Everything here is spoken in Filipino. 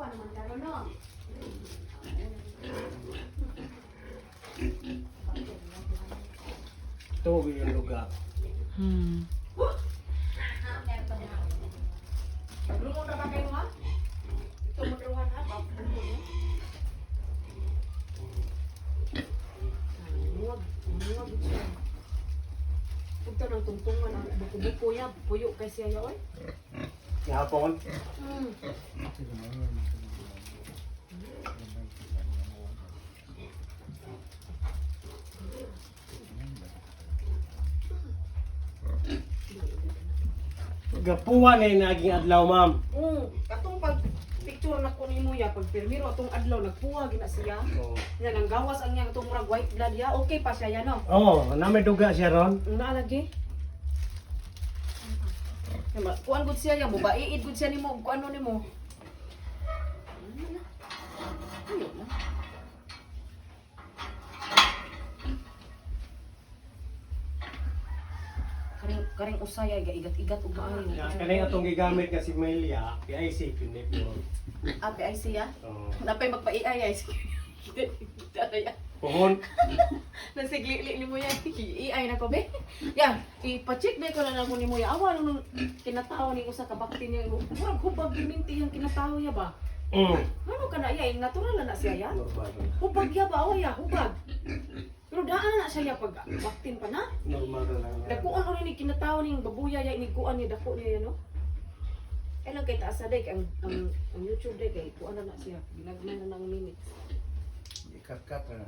pa naman karon no. Ito yung lugar. Hmm. Lumon na ba kayo ha? Ito mo truhan ha, pa. Muwag, muwag siya. Punta ng tungtungan ang buko-buko niya, puyo kay siya yaw eh. Hapon. Hmm. Gapuwa na yung naging adlaw, ma'am. Mm, katong pag picture na ko nimo ya pag permiro atong adlaw nagpuwa gina siya. Oo. Yan ang gawas ang yang itong murag white blood ya. Okay pa siya yan no. Oo, namin duga siya ron. Naalagi. Kuan gud siya yan mo ba iid gud siya nimo kuan ano nimo. Ayo na. Karing karing usay ay igat-igat ug maayo. Kani atong gigamit nga si Melia, kay IC pinip yun. Ate ay siya. Oo. Napay magpa-AI ay siya. Puhon. Nasigli ni mo yan. AI na ko be. Yan, ipa-check na ko na lang ni mo yan. Awa nung kinatao ni ko sa kabakti niya. Murag hubag giminti yung kinatao niya ba? Mm. Ano ka na iya? Natural na na siya yan. Hubag ya ba? Awa ya, hubag. Pero daan na siya ya pag baktin pa na. Normal na lang. Dakuan ulit ni kinatao ni babuya ya iniguan ni dako niya yan no. Eh lang kay taas na day ang, ang, ang YouTube day kay kuan na na siya. Ginagman na ng minutes. Ikat-kat na.